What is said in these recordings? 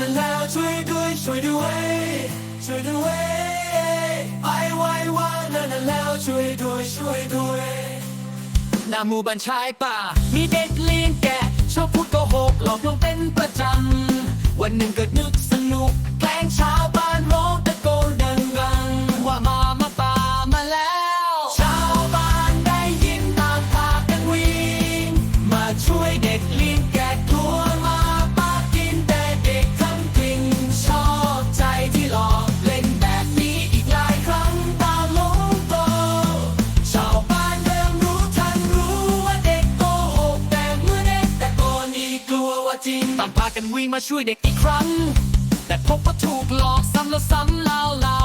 นั่นแล้วช่วยด้วยช่วยด้วยช่วยด้วยไอ้ไว้ว่านั้นแล้วช่วยด้วยช่วยด้วยหน้าหมู่บ้านชายป่า มีเด็กเลี้ยงแกะชอบพูดโกหกหลอกลวงเป็นประจำ วันหนึ่งเกิดนึกสนุกแกล้งชา จริงต่างพากันวิ่งมาช่วยเด็กอีกครั้ง แต่พบว่าถูกหลอกซ้ำแล้วซ้ำเล่าเล่า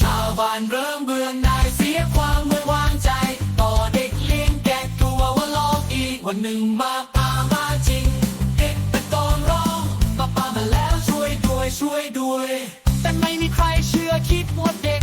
ชาวบ้านเริ่มเบื่อหน่ายเสียความเมื่อวางใจ ต่อเด็กเลี้ยงแกะกลัวว่าหลอกอีกวันหนึ่งมาปามาจริง เด็กตะโกนร้องป้าปามาแล้วช่วยด้วยช่วยด้วย แต่ไม่มีใครเชื่อคิดว่าเด็ก